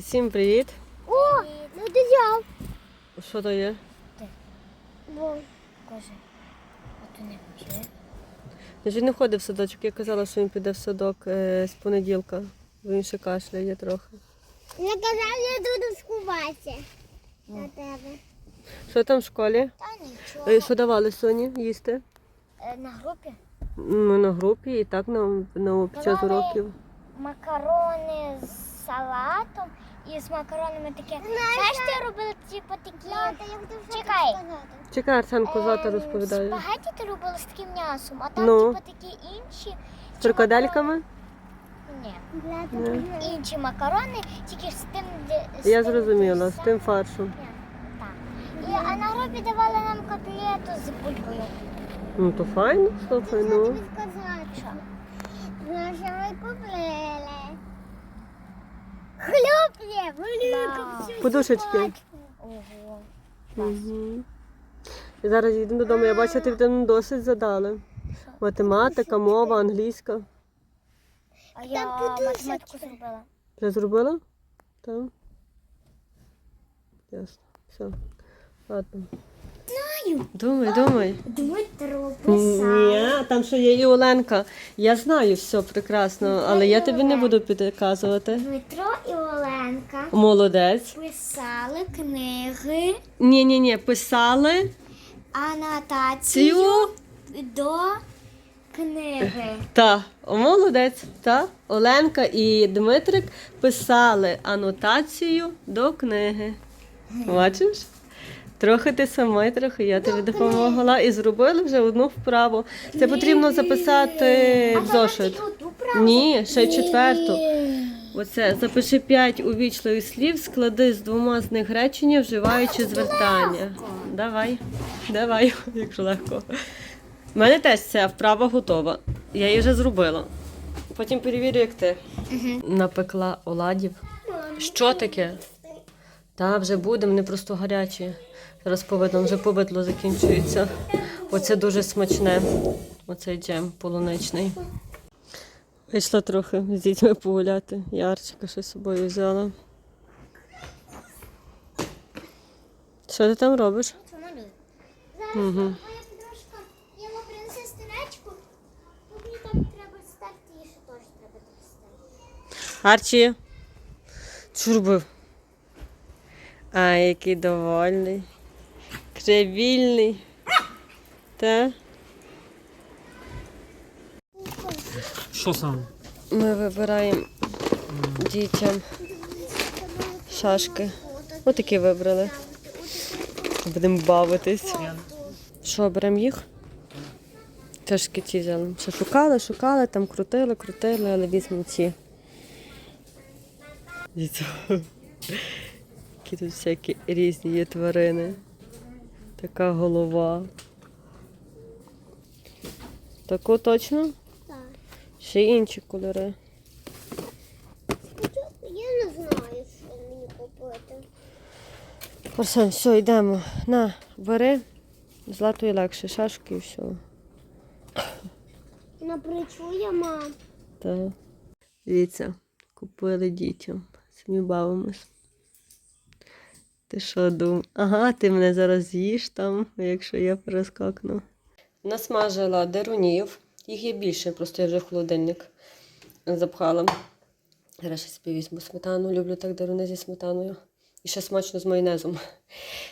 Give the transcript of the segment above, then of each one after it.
Всім привіт! О, ну ти взяв. Що то є? Бо, каже, от не почує. Він же не ходив в садочок. Я казала, що він піде в садок е, з понеділка. Бо він ще кашляє трохи. Я казав, я буду скуватися на тебе. Що там в школі? Та нічого. Е, Що давали Соні їсти? Е, На групі Ми на групі і так на, на під час уроків. макарони з салатом і з макаронами таке. Знаєш, ти робила типу такі. Чекай. Чекай, Арсенко завтра Ем, розповідає. Спагеті ти робила з таким м'ясом, а там Ну. типу такі інші. З фрикадельками? Ні. Ні. Інші макарони, тільки з тим, де з Я тим зрозуміла, з тим фаршем. Так. І, а на групі давали нам котлету з бульбою. Ну то файно, слухай, ну. Що? Ну, що ми купили. Хлюп'є, велику Подушечки. Ого. Угу. І зараз їдемо додому. Я бачу, ти там досить задали. Математика, мова, англійська. А я математику зробила. Вже зробила? Так. Ясно. Все. Ладно. Знаю. Думай, думай. Дмитро Ні, там що є і Оленка. Я знаю все прекрасно, але я тобі не буду підказувати. Дмитро і Оленка Молодець. писали книги, Ні, ні, ні, писали анотацію цю. до книги. Та, о, молодець. Та, Оленка і Дмитрик писали анотацію до книги. Бачиш? Трохи ти сама, і трохи я тобі допомогла і зробили вже одну вправу. Це потрібно записати в зошит. Ні, ще четверту. Оце запиши п'ять увічливих слів, склади з двома з них речення, вживаючи звертання. Давай, давай, якщо легко. У мене теж ця вправа готова. Я її вже зробила. Потім перевірю, як ти. Напекла оладів. Що таке? Та вже буде, вони просто гарячі. Зараз повидло, вже повидло закінчується. Оце дуже смачне. Оцей джем полуничний. Вийшла трохи з дітьми погуляти. Ярчика щось з собою взяла. Що ти там робиш? Зараз Угу. моя подружка йому принесе стирачку. Мені так треба стерти, і ще теж треба стерти. Арчі. Що робив? А, який довольний. Кривільний. Та? Що саме? Ми вибираємо дітям шашки. Отакі вибрали. Будемо бавитись. Що, беремо їх? Трошки ці взяли. Ще шукали, шукали, там крутили, крутили, але візьмемо ці. Дивіться, Які тут всякі різні є тварини. Така голова. Таку точно? Так. Ще інші кольори. Я не знаю, що мені купити. Арсен, все, йдемо. На, бери. Златою легше, шашки і все. Напричує мам. Так. Дивіться, купили дітям. Самі бавимось. Ти що думав? Ага, ти мене зараз з'їш там, якщо я перескакну. Насмажила дерунів. Їх є більше, просто я вже в холодильник запхала. Зараз собі візьму сметану, люблю так деруни зі сметаною. І ще смачно з майонезом.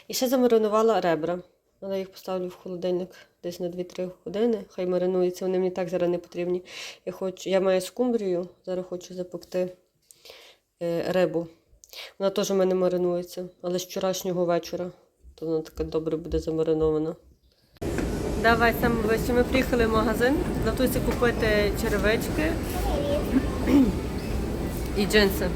І ще замаринувала ребра. Але їх поставлю в холодильник десь на 2-3 години. Хай маринуються, вони мені так зараз не потрібні. Я, хочу, я маю скумбрію, зараз хочу запекти е, рибу. Вона теж у мене маринується, але з вчорашнього вечора. То вона така добре буде замаринована. Давай саме вище. Ми приїхали в магазин. Готуюся купити черевички і джинси.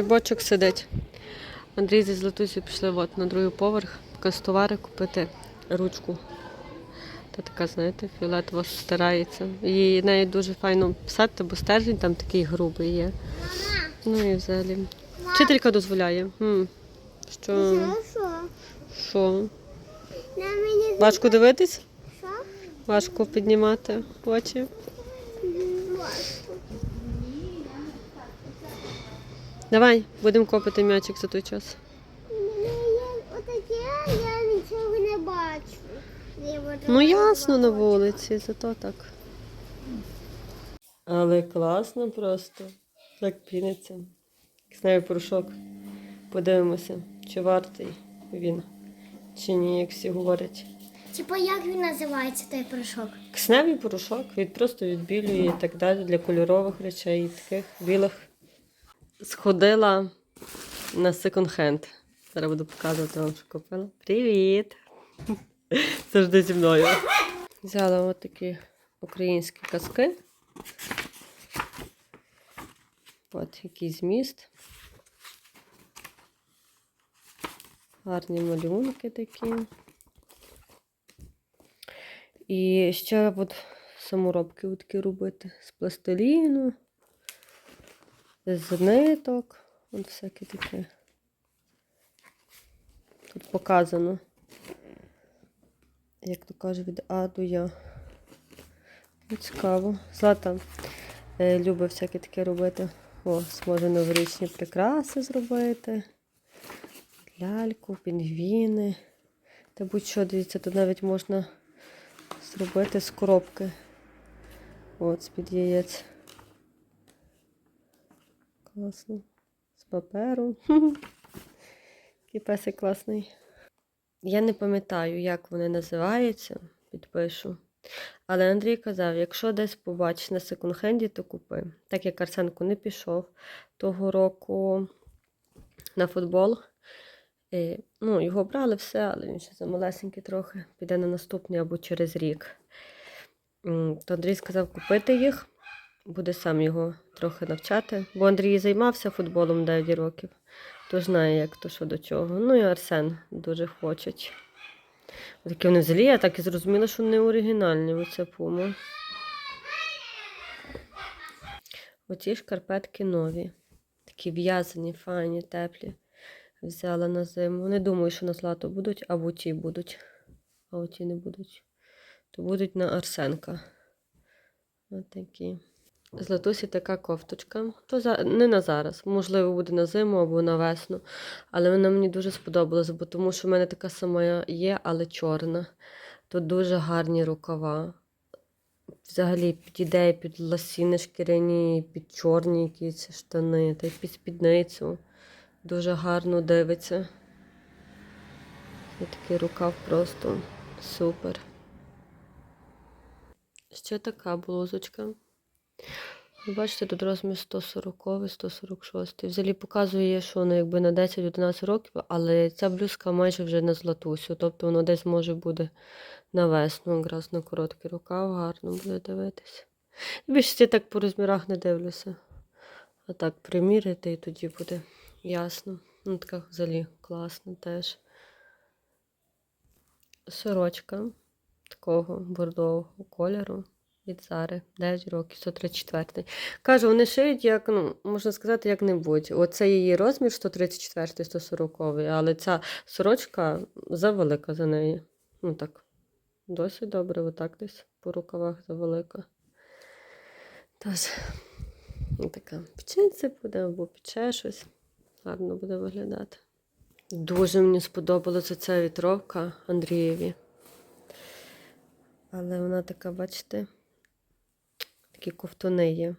Бажаю. Рибочок сидить. Андрій зі Златусі пішли от на другий поверх кастовари купити ручку. Та така, знаєте, фіолетово старається. І нею дуже файно писати, бо стержень там такий грубий є. Ну і взагалі. Вчителька дозволяє. М. Що? що? Що? Важко дивитись? Важко піднімати очі. Давай, будемо копати м'ячик за той час. Отаке я нічого не бачу. Ну ясно на вулиці, зато так. Але класно просто. Так піниться. Кисневий порошок. Подивимося, чи вартий він, чи ні, як всі говорять. Типа як він називається той порошок? Кисневий порошок від просто відбілює і так далі для кольорових речей, таких білих. Сходила на секонд-хенд. Зараз буду показувати вам, що купила. Привіт! Завжди зі мною. Взяла от такі українські казки. От який зміст. Гарні малюнки такі. І ще буду саморобки такі робити з пластиліну, з ниток, от всяке таке. Тут показано, як то кажуть, від А до Я. Ну, Цікаво. Злата е, любить всяке таке робити. О, зможе новорічні прикраси зробити. Ляльку, пінгвіни. Та будь-що, дивіться, тут навіть можна зробити з коробки. От, з-під яєць. Класно. З паперу. Який песик класний. Я не пам'ятаю, як вони називаються, підпишу. Але Андрій казав, якщо десь побачиш на секонд-хенді, то купи. Так як Арсенко не пішов того року на футбол. Е, ну, його брали все, але він ще замалесенький трохи. Піде на наступний або через рік. То Андрій сказав купити їх, буде сам його трохи навчати. Бо Андрій займався футболом 9 років, то знає, як то що до чого. Ну і Арсен дуже хочуть. Такі вони взагалі, я так і зрозуміла, що не оригінальні оця пума. Оці шкарпетки нові. Такі в'язані, файні, теплі. Взяла на зиму. Не думаю, що на злато будуть, або ті будуть. А оті не будуть. То будуть на Арсенка. Ось такі. Златусі така кофточка. То за... не на зараз. Можливо, буде на зиму або на весну. Але вона мені дуже сподобалась, бо тому що в мене така сама є, але чорна. Тут дуже гарні рукава. Взагалі підійде і під ласіни шкіряні, під чорні якісь штани, та й під спідницю. Дуже гарно дивиться. І такий рукав просто супер. Ще така блузочка. Ви бачите, тут розмір 140, 146. Взагалі показує, що воно якби на 10-11 років, але ця блузка майже вже на златусю. Тобто воно десь може буде на весну, якраз на короткий рукав, гарно буде дивитися. Більше так по розмірах не дивлюся. А так приміряти і тоді буде ясно. Ну, така взагалі класна теж. Сорочка такого бордового кольору від Зари. 9 років, 134. Кажу, вони шиють, як, ну, можна сказати, як-небудь. Оце її розмір 134, 140, але ця сорочка завелика за неї. Ну так, досить добре, отак десь по рукавах завелика. Тож, така печенця буде або пече щось. Гарно буде виглядати. Дуже мені сподобалася ця вітровка Андрієві. Але вона така, бачите, такі ковтуни є.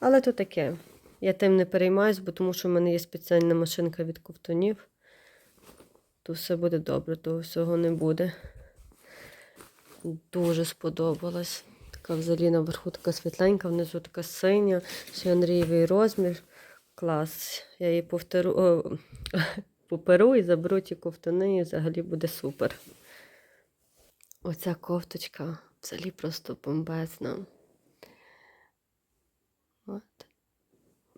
Але то таке. Я тим не переймаюсь, бо тому що в мене є спеціальна машинка від ковтунів. То все буде добре, того всього не буде. Дуже сподобалась. Така взагалі наверху така світленька, внизу така синя, ще Андрієвий розмір. Клас. Я її повтору, о, поперу і заберу ті ковтуни, і взагалі буде супер. Оця кофточка взагалі просто бомбезна.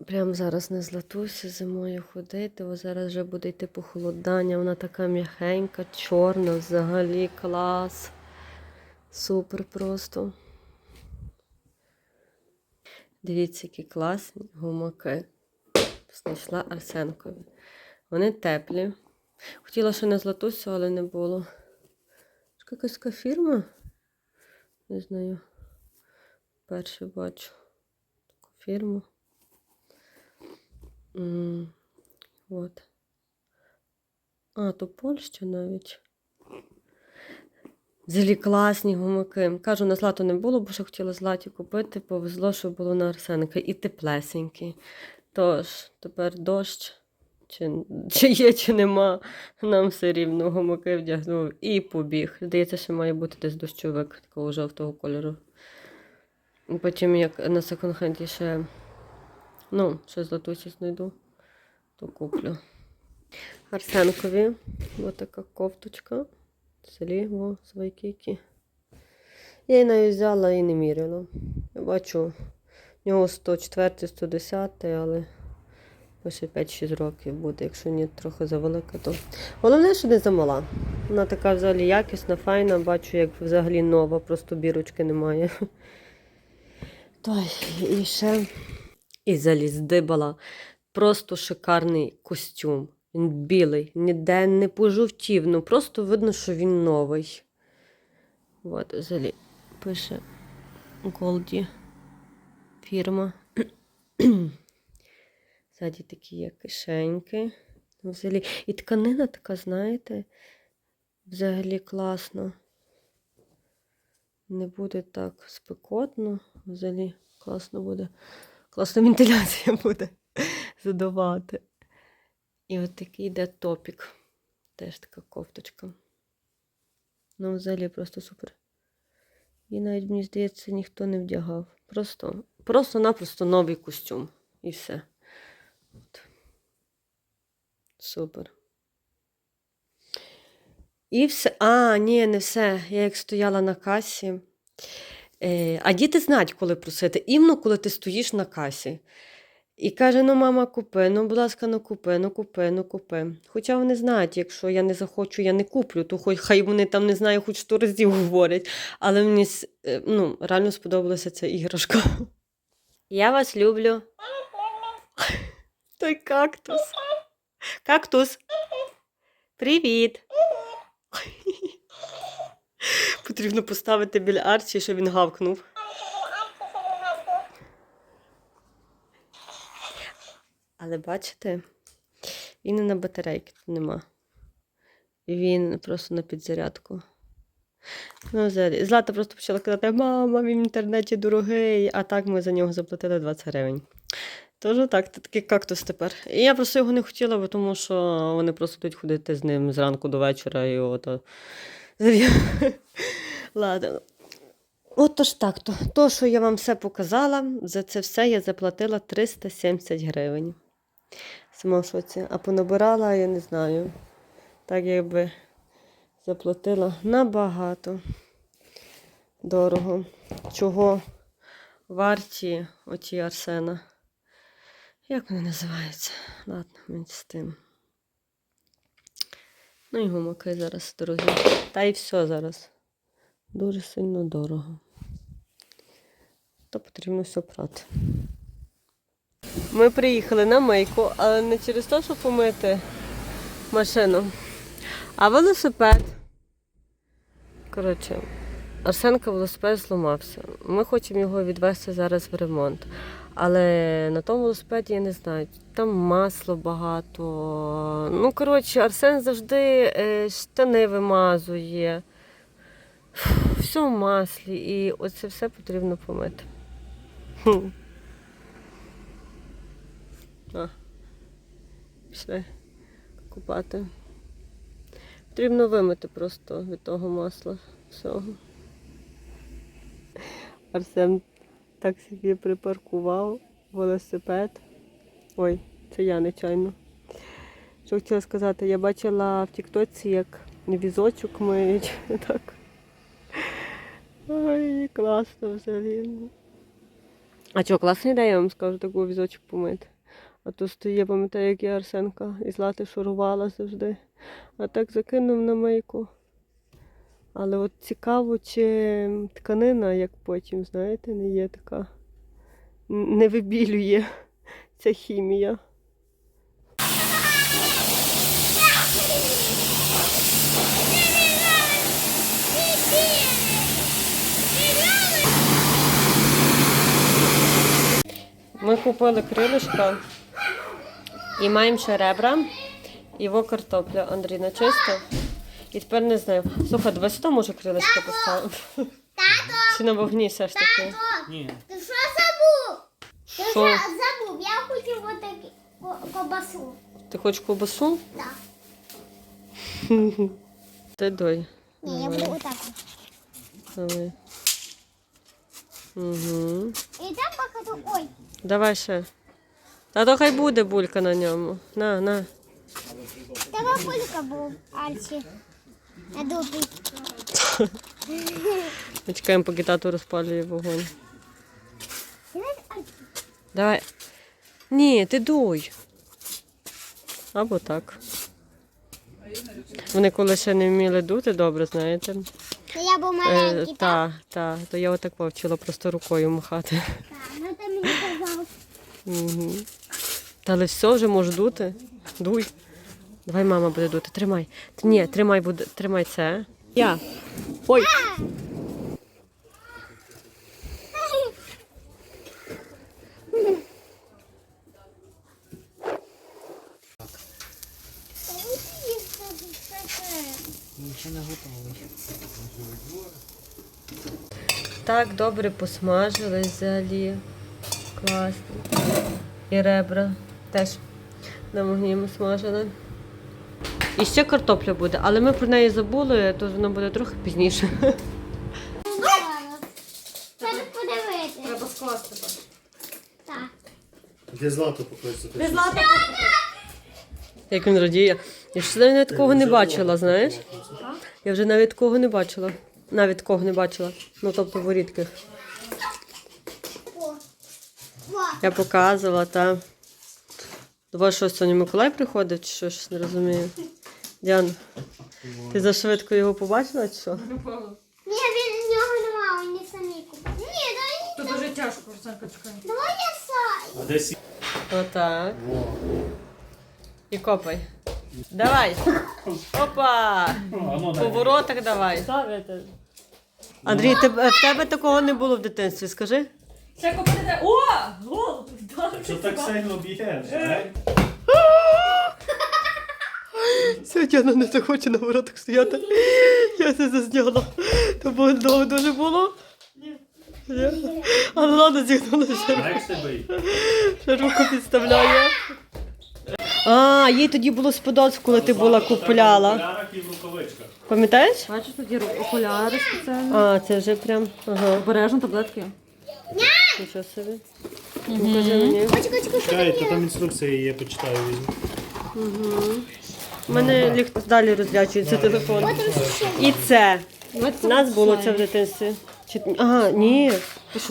От. Прямо зараз не златуся зимою ходити, бо зараз вже буде йти похолодання. Вона така м'ягенька, чорна, взагалі клас. Супер просто. Дивіться, які класні гумаки. Знайшла Арсенкові. Вони теплі. Хотіла ще не златусю, але не було. Якась фірма? Не знаю. Перше бачу таку фірму. От. А, то Польща навіть. Взагалі класні гумаки. Кажу, на злато не було, бо ще хотіла златі купити, повезло, що було на Арсеника. І теплесенькі. Тож, тепер дощ. Чи, чи є, чи нема, нам все рівно гумаки вдягнув і побіг. Здається, що має бути десь дощовик такого жовтого кольору. Потім, як на секонд-хенді ще, ну, ще златусі знайду, то куплю. Арсенкові, ось така кофточка. Селі, о, з Вайкікі. Я її навіть взяла і не міряла. Я бачу, в нього 104, 110, але лише 5-6 років буде. Якщо ні, трохи завелика, то. Головне, що не замала. Вона така взагалі якісна, файна, бачу, як взагалі нова, просто бірочки немає. Той, і ще і заліздибала. Просто шикарний костюм. Він білий, ніде не пожовтів, ну просто видно, що він новий. От, взагалі, пише Голді фірма. Ззаді такі є кишеньки. Ну, Взагалі. І тканина така, знаєте, взагалі класно. Не буде так спекотно. Взагалі класно буде. Класна вентиляція буде задавати. І от такий йде топік. Теж така кофточка. Ну, взагалі просто супер. І навіть, мені здається, ніхто не вдягав. Просто, просто-напросто новий костюм. І все. От. Супер. І все. А, ні, не все. Я як стояла на касі. Е, а діти знають, коли просити. Іменно, коли ти стоїш на касі. І каже: ну, мама, купи, ну, будь ласка, ну купи, ну купи, ну купи. Хоча вони знають, якщо я не захочу, я не куплю, то хоч хай вони там не знаю, хоч сто разів говорять. Але мені е, ну, реально сподобалася ця іграшка. Я вас люблю. Той кактус. Кактус. Привіт. Потрібно поставити біля Арчі, щоб він гавкнув. Але бачите, він і на батарейки нема. Він просто на підзарядку. Ну. Злата просто почала казати, мама, він в інтернеті дорогий, а так ми за нього заплатили 20 гривень. Тож так, такий кактус тепер. І я просто його не хотіла, бо тому що вони просто будуть ходити з ним зранку до вечора і ото. Ладно. От то так, то, то, що я вам все показала, за це все я заплатила 370 гривень. Сама. А понабирала, я не знаю. Так якби заплатила набагато дорого. Чого варті оті Арсена? Як вони називаються? Ладно, мені з тим. Ну і гумаки зараз дорогі. Та й все зараз. Дуже сильно дорого. То потрібно все прати. Ми приїхали на мийку, але не через те, щоб помити машину, а велосипед. Коротше, Арсенка велосипед зламався. Ми хочемо його відвести зараз в ремонт. Але на тому велосипеді я не знаю, там масло багато. Ну, коротше, Арсен завжди е, штани вимазує. Все в маслі, і оце все потрібно помити. А, пішли купати. Потрібно вимити просто від того масла всього. Арсен так собі припаркував велосипед. Ой, це я нечайно. Що хотіла сказати, я бачила в Тіктоці, як візочок миють. Так. Ой, класно взагалі. А що, класна ідея, я вам скажу, таку візочок помити. А то стоїть, пам'ятаю, як я Арсенка і Злати шурувала завжди. А так закинув на мийку. Але от цікаво, чи тканина, як потім, знаєте, не є така. Не вибілює ця хімія. Ми купили крилишка і маємо ще ребра, і во картопля Андрій начистив. І тепер не знаю. Слухай, давай сюди може крилишка поставимо. Чи на вогні все ж таки? Ні. Ти що забув? Ти Що? забув? Я хочу отакі ко- кобасу. Ти хочеш ковбасу? Так. Ти дай. Ні, я буду отак. Давай. Угу. І там покажу. Ой, Давай ще. Та то хай буде булька на ньому. На, на. тебе кулька був, Альчі. Ми чекаємо, поки тато розпалює вогонь. Давай. Ні, ти дуй. Або так. Вони коли ще не вміли дути, добре, знаєте. Та я був Е, маленький, так? та, та, то я отак повчила просто рукою махати. Так, ну ти мені казав. Угу. Та але все вже можеш дути. Дуй. Давай мама буде дути. Тримай. Ні, тримай, буде, тримай це. Я. Ой. Так добре посмажились взагалі. Класно. І ребра теж на вогні смажили. І ще картопля буде, але ми про неї забули, то вона буде трохи пізніше. Треба подивитися. Треба скласти. Так. Де злато покласти? Злата Як він радіє. Я ж навіть такого не бачила, знаєш? Я вже навіть такого не бачила. Навіть такого не бачила. Ну тобто в рідких. Я показувала, та. До вас що, сьогодні Миколай приходив, чи що, щось не розумію. Діан, ти зашвидко його побачила, чи що? Ні, він в нього немає, він не самі купив. Ні, дай, Тут дуже тяжко, Арсенка, чекай. давай я сай. А де сі? Отак. Во. І копай. Давай. Опа! А, ну, дай. По воротах давай. Андрій, тебе- в тебе такого не було в дитинстві, скажи? Ще купити. О! Голуб! Що так сильно б'єш? а? Все, Діана не захоче на воротах стояти. Я це зазняла. То було довго дуже було. Ні. Але ладно, зігнула ще, ще руку підставляє. А, їй тоді було сподобалось, коли ти була купляла. Пам'ятаєш? Бачиш, тут є окуляри спеціальні. А, це вже прям. Ага. Обережно таблетки. Нічого собі. Ну, мені. Чекай, то там інструкція є, почитаю візьму. У мене ліг далі розрячується телефон. І це. У нас було це в дитинстві. Чи... Ага, ні.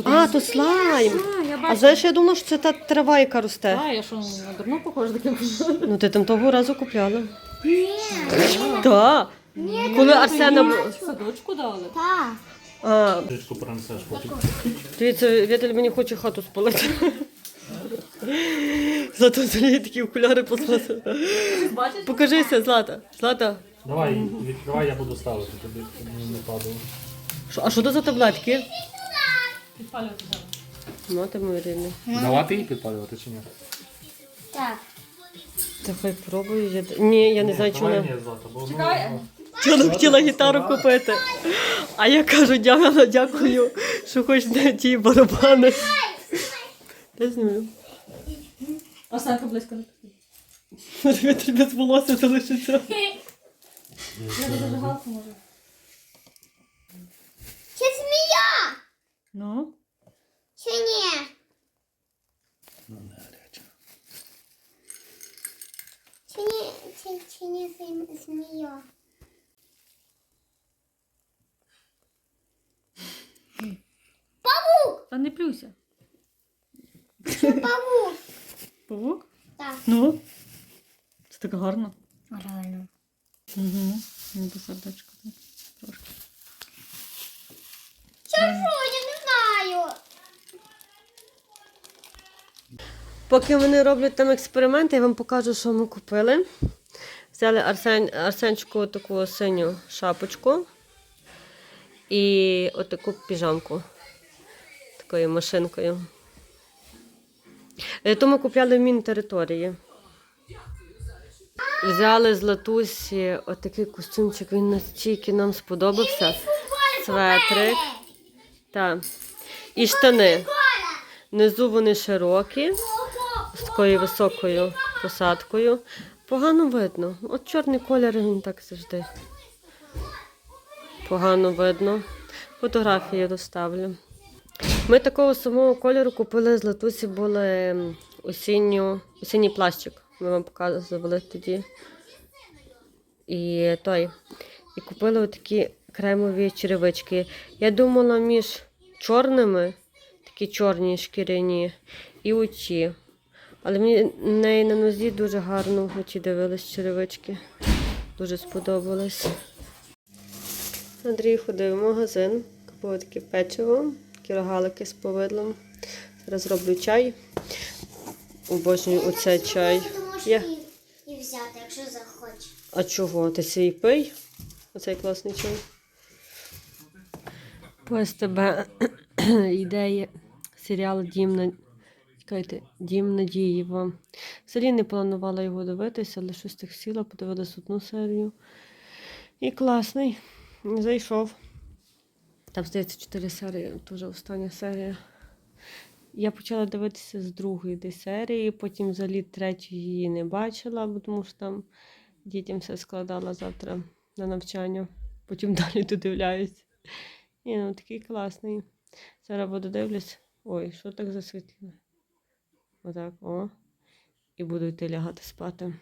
А, то слайм. А, я А бачу. знаєш, я думала, що це та трава, яка росте. А, я що, на дурну похожа таким? Ну ти там того разу купляла. Так. Коли Арсена бу- В садочку дали. Так. А, дивіться, Віталь мені хоче хату спалити. Злата взагалі такі окуляри послати. Бачиш? Покажися, Злата. Злата. Давай, відкривай, я буду ставити, тобі не падало. Що- А що це за таблетки? Підпалювати треба. Мати мої рідні. Давати її підпалювати чи ні? Так. Та хай пробую. Я... Ні, я не знаю, чи Давай вона. ні, Злата, ну, Чекай. Вона хотіла гітару купити. А я кажу, дякую, дякую, що хоч не ті барабани. Я знімлю. Арсенка близько не підходь. Вітер без волосся залишиться. Я не зажигалка може. Чи змія? Ну? Чи ні? Чи ні, чи, чи ні зм- змія? Та не плюйся. Павук. Павук? Так. Ну. Це так гарно. Реально. Угу. До сердечка. так, Трошки. Чого? Я не знаю. Поки вони роблять там експерименти, я вам покажу, що ми купили. Взяли Арсен, Арсенчику таку синю шапочку і отаку піжамку такою машинкою. Е, То ми купляли в Мінтериторії. Взяли з латусі отакий костюмчик, він настільки нам сподобався. Светрик. Так. І штани. Внизу вони широкі, з такою високою посадкою. Погано видно. От чорний колір він так завжди. Погано видно. Фотографії доставлю. Ми такого самого кольору купили з латусі були осінню, осінній плащик. Ми вам показували тоді. І той. І купили отакі кремові черевички. Я думала між чорними, такі чорні шкіряні, і оці. Але мені в неї на нозі дуже гарно оці дивились черевички. Дуже сподобалось. Андрій ходив в магазин, купив таке печиво, такі рогалики з повидлом. Зараз роблю чай. Обожнюю оцей чай. Я... і, взяти, якщо захочеш. А чого? Ти свій пий? Оцей класний чай. Ось тебе ідея серіал Дім на... Чекайте, Дім Надії вам. Взагалі не планувала його дивитися, але щось так сіла, подивилась одну серію. І класний. Зайшов. Там, здається, чотири серії, вже остання серія. Я почала дивитися з другої десь серії, потім взагалі третьої її не бачила, бо тому що там дітям все складала завтра на навчання. Потім далі додивляюсь. Ні, ну такий класний. Зараз буду дивлюсь. Ой, що так засвітлено? Отак, о. І буду йти лягати спати.